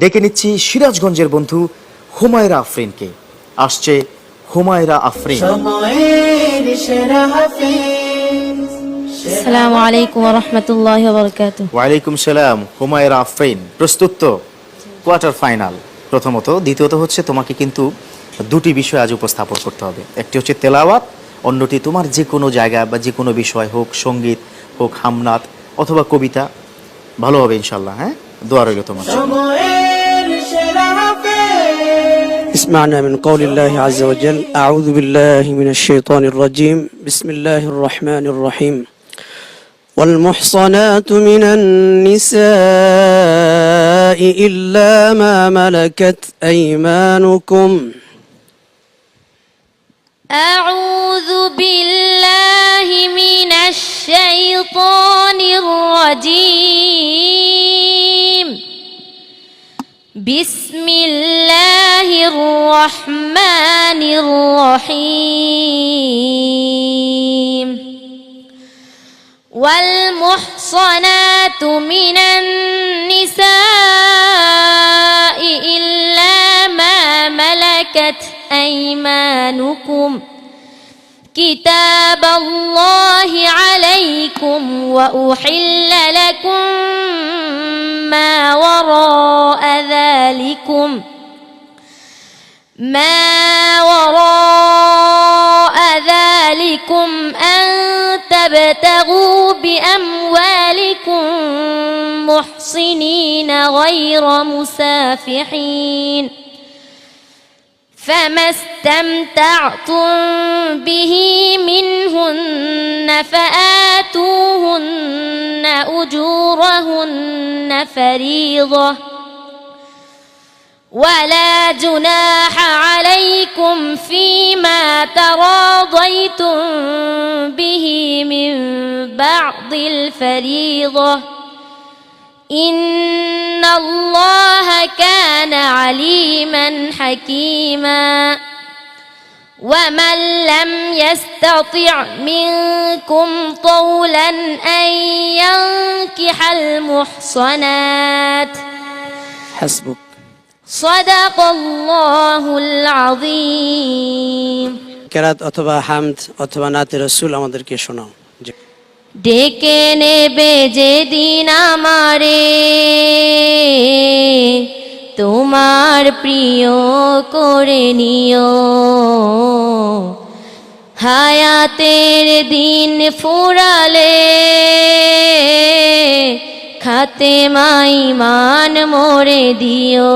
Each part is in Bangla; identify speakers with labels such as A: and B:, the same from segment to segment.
A: ডেকে নিচ্ছি সিরাজগঞ্জের বন্ধু হুমায়রা আফরিনকে। আসছে হুমায়রা আফরিন।
B: আসসালামু আলাইকুম রহমতুল্লাহ বরকাত
A: ওয়ালাইকুম সালাম হুমায়রা আফরিন। প্রস্তুত তো? Quarter final. প্রথমত দ্বিতীয়ত হচ্ছে তোমাকে কিন্তু দুটি বিষয় আজ উপস্থাপন করতে হবে। একটি হচ্ছে তেলাওয়াত অন্যটি তোমার যে কোনো জায়গা বা যে কোনো বিষয় হোক সংগীত হোক হামনাথ অথবা কবিতা। ভালো হবে ইনশাল্লাহ হ্যাঁ? দোয়া রইল তোমার
C: اسمعنا من قول الله عز وجل أعوذ بالله من الشيطان الرجيم. بسم الله الرحمن الرحيم. والمحصنات من النساء إلا ما ملكت أيمانكم.
B: أعوذ بالله من الشيطان الرجيم. بسم الله الرحمن الرحيم. والمحصنات من النساء إلا ما ملكت أيمانكم. كتاب الله عليكم وأحل لكم ما وراء ذلكم ما وراء ذلكم أن تبتغوا بأموالكم محصنين غير مسافحين فما استمتعتم به منهن فآتوهن أجورهن فريضة ولا جناح عليكم فيما تراضيتم به من بعض الفريضة. إن الله كان عليما حكيما. ومن لم يستطع منكم طولا أن ينكح المحصنات.
C: حسبك.
B: صدق الله العظيم
C: কেরাত অথবা হামদ অথবা নাতে রসুল আমাদেরকে শোনাও জি।
B: ডেকে নেবে যেদিন আমারে তোমার প্রিয় করে নিও হায়াতের দিন ফুরালে খাতে মাই মান মোরে দিও।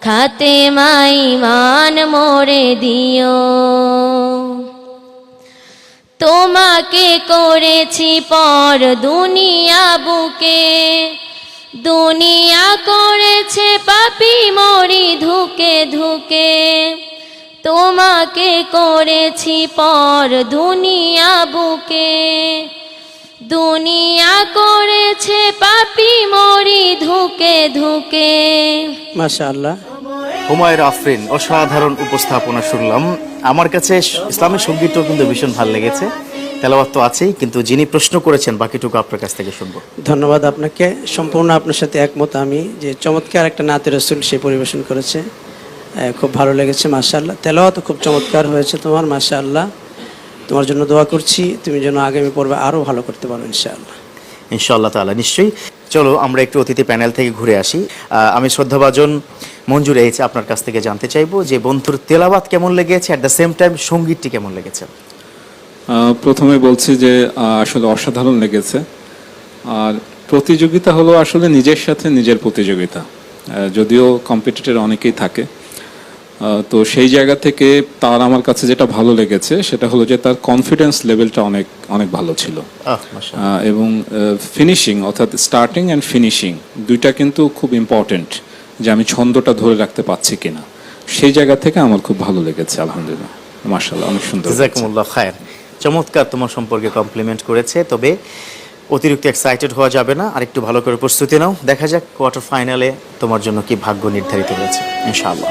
B: খাতে মাই মান মোরে দিও। তোমাকে করেছি পর দুনিয়া বুকে, দুনিয়া করেছে পাপি মরি ধুকে ধুকে। তোমাকে করেছি পর দুনিয়া বুকে দুনিয়া করেছে পাপি মরি ধুকে ধুকে।
C: মাশা আল্লাহ
A: হুমায়রা আফরিন অসাধারণ উপস্থাপনা শুনলাম। আমার কাছে ইসলামের সঙ্গীতও কিন্তু ভীষণ ভালো লেগেছে। তেলাওয়াত তো আছেই কিন্তু যিনি প্রশ্ন করেছেন বাকিটুকু আপনার কাছ থেকে শুনব।
C: ধন্যবাদ আপনাকে। সম্পূর্ণ আপনার সাথে একমত আমি যে চমৎকার একটা নাতে রসুল সে পরিবেশন করেছে। খুব ভালো লেগেছে মাশাআল্লাহ। তেলাওয়াত খুব চমৎকার হয়েছে তোমার মাশাআল্লাহ। তোমার জন্য দোয়া করছি তুমি যেন আগামী পর্বে আরও ভালো করতে পারো ইনশাআল্লাহ।
A: ইনশাআল্লাহ তাআলা নিশ্চয়ই। চলো আমরা একটু অতিথি প্যানেল থেকে ঘুরে আসি। আমি শ্রদ্ধাভাজন মঞ্জুর এইচ আপনার কাছ থেকে জানতে চাইব যে বন্ধুর তেলাওয়াত কেমন লেগেছে অ্যাট দ্য সেম টাইম সঙ্গীতটি কেমন লেগেছে?
D: প্রথমে বলছি যে আসলে অসাধারণ লেগেছে। আর প্রতিযোগিতা হলো আসলে নিজের সাথে নিজের প্রতিযোগিতা। যদিও কম্পিটিটর অনেকেই থাকে তো সেই জায়গা থেকে তার আমার কাছে যেটা ভালো লেগেছে সেটা হলো যে তার কনফিডেন্স লেভেলটা অনেক অনেক ভালো ছিল। এবং ফিনিশিং অর্থাৎ স্টার্টিং অ্যান্ড ফিনিশিং দুইটা কিন্তু খুব ইম্পর্টেন্ট যে আমি ছন্দটা ধরে রাখতে পারছি কিনা। সেই জায়গা থেকে আমার খুব ভালো লেগেছে আলহামদুলিল্লাহ। মার্শাল্লাহ অনেক সুন্দর
A: খায়ের। চমৎকার তোমার সম্পর্কে কমপ্লিমেন্ট করেছে তবে অতিরিক্ত এক্সাইটেড হওয়া যাবে না। আর একটু ভালো করে প্রস্তুতি নাও। দেখা যাক কোয়ার্টার ফাইনালে তোমার জন্য কি ভাগ্য নির্ধারিত হয়েছে ইনশাআল্লাহ।